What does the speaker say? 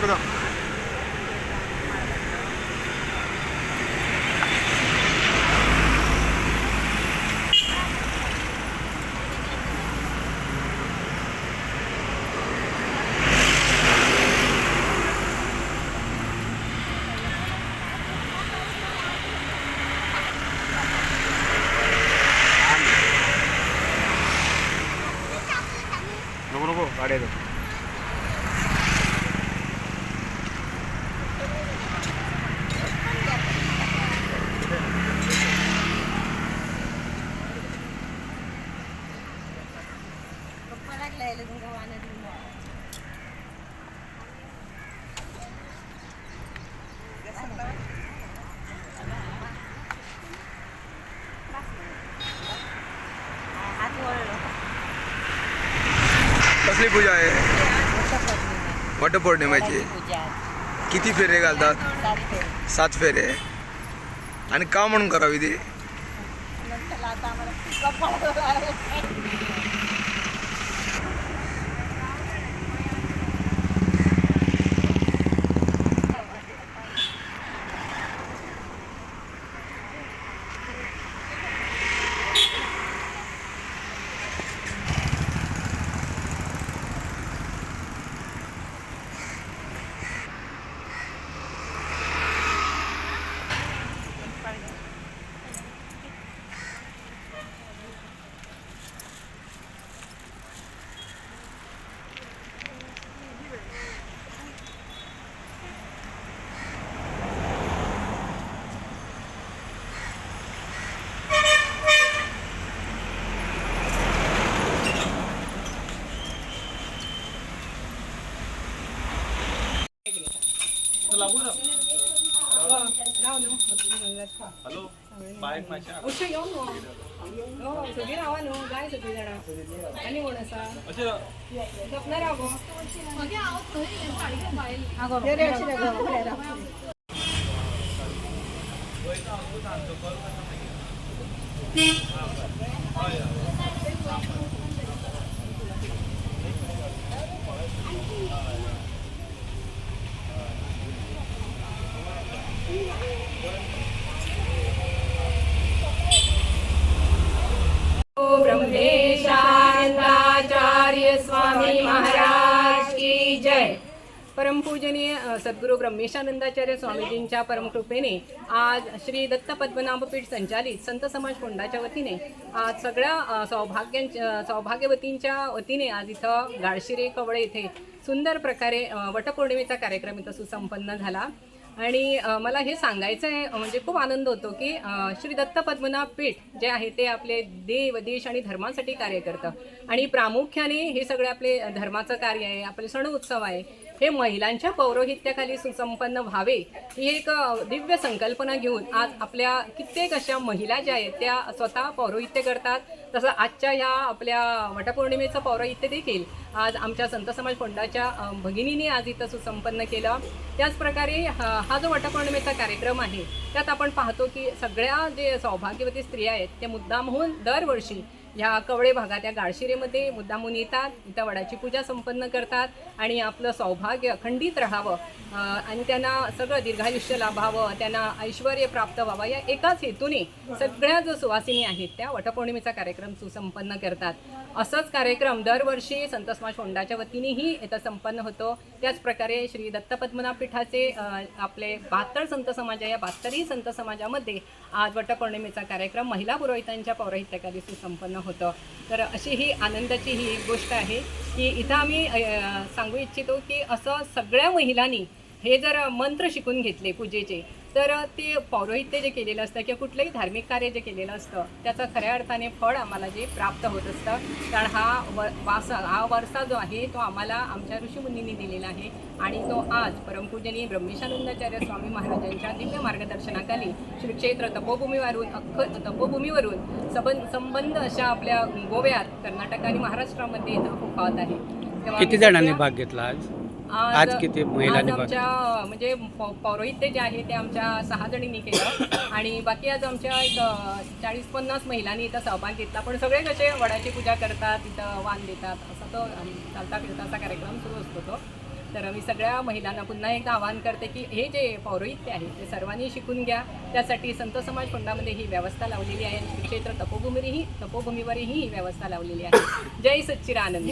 本当だ。Lobo, lobo, Aredo. कसली पूजा आहे? वटपौर्णिमेची. किती फेरे घालतात? सात फेरे. आणि का म्हणून करावी ती? अशें यो न्हू हय सगळीं रावा न्हू जाय सगळीं जाणां आनी कोण आसा जपना राव गो ये रे, अशें परमपूजनीय सद्गुरू ब्रह्मेशानंदाचार्य स्वामीजींच्या परमकृपेने आज श्री दत्त पद्मनाभपीठ संचालित संत समाज फोंडाच्या वतीने आज सगळ्या सौभाग्यांच्या सौभाग्यवतींच्या वतीने आज इथं गाळशिरे कवळे इथे सुंदर प्रकारे वटपौर्णिमेचा कार्यक्रम इथं सुसंपन्न झाला. आणि मला हे सांगायचं आहे म्हणजे खूप आनंद होतो की श्री दत्त पद्मनाभ पीठ जे आहे ते आपले देव देश आणि धर्मासाठी कार्य करतं. आणि प्रामुख्याने हे सगळे आपले धर्माचं कार्य आहे आपले सण उत्सव आहे. हे महिलांच्या पौरोहित्याखाली सुसंपन्न व्हावे ही एक दिव्य संकल्पना घेऊन आज आपल्या कित्येक अशा महिला ज्या आहेत त्या स्वतः पौरोहित्य करतात. तसं आजच्या ह्या आपल्या वटपौर्णिमेचं पौरोहित्य देखील आज आमच्या संत समाज फोंडाच्या भगिनीने आज इथं सुसंपन्न केलं. त्याचप्रकारे हा हा जो वटपौर्णिमेचा कार्यक्रम आहे त्यात आपण पाहतो की सगळ्या जे सौभाग्यवती स्त्रिया आहेत ते मुद्दामहून दरवर्षी ह्या कवळे भागात या गाळशिरेमध्ये मुद्दामून येतात इथं वडाची पूजा संपन्न करतात आणि आपलं सौभाग्य अखंडित राहावं. आणि त्यांना सगळं दीर्घायुष्य लाभावं त्यांना ऐश्वर प्राप्त व्हावं या एकाच हेतूने सगळ्या जो सुवासिनी आहेत त्या वटपौर्णिमेचा कार्यक्रम सुसंपन्न करतात. असंच कार्यक्रम दरवर्षी संत समाज फोंडाच्या वतीनेही इथं संपन्न होतो. त्याचप्रकारे श्री दत्तपद्मनाभ पीठाचे आपले बहात्तर संत समाज आहे या बहात्तरही संत समाजामध्ये आज वटपौर्णिमेचा कार्यक्रम महिला पुरोहितांच्या पौरोहित्याखाली सुसंपन्न होतं. तर अशी ही आनंदाची ही एक गोष्ट आहे की इथं आम्ही सांगू इच्छितो की असं सगळ्या महिलांनी हे जर मंत्र शिकून घेतले पूजेचे तर ते पौरोहित्य जे केलेलं असतं किंवा कुठलंही धार्मिक कार्य जे केलेलं असतं त्याचं खऱ्या अर्थाने फळ आम्हाला जे प्राप्त होत असतं कारण हा व वासा हा वारसा जो आहे तो आम्हाला आमच्या ऋषीमुनींनी दिलेला आहे आणि तो आज परमपूजनीय ब्रह्मेशानंदाचार्य स्वामी महाराजांच्या दिव्य मार्गदर्शनाखाली श्री क्षेत्र तपोभूमीवरून अख्ख तपोभूमीवरून सबंध संबंध अशा आपल्या गोव्यात कर्नाटक आणि महाराष्ट्रामध्ये इथं फोफावत आहे. किती जणांनी भाग घेतला आज? आज किती महिलांनी भाग आमच्या म्हणजे पौ- पौरोहित्य जे आहे ते आमच्या सहा जणींनी केलं. आणि बाकी आज आमच्या एक चाळीस पन्नास महिलांनी इथं सहभाग घेतला. पण सगळे कसे वडाची पूजा करतात इथं वाण देतात असा तो अम, चालता फिरता असा कार्यक्रम सुरू असतो तो. तर मी सगळ्या महिलांना पुन्हा एकदा आवाहन करते की हे जे पौरोहित्य आहे ते सर्वांनी शिकून घ्या. त्यासाठी संत समाज फंडामध्ये ही व्यवस्था लावलेली आहे. श्री क्षेत्र तपोभूमीवरही तपोभूमीवरही ही व्यवस्था लावलेली आहे. जय सच्चिरानंद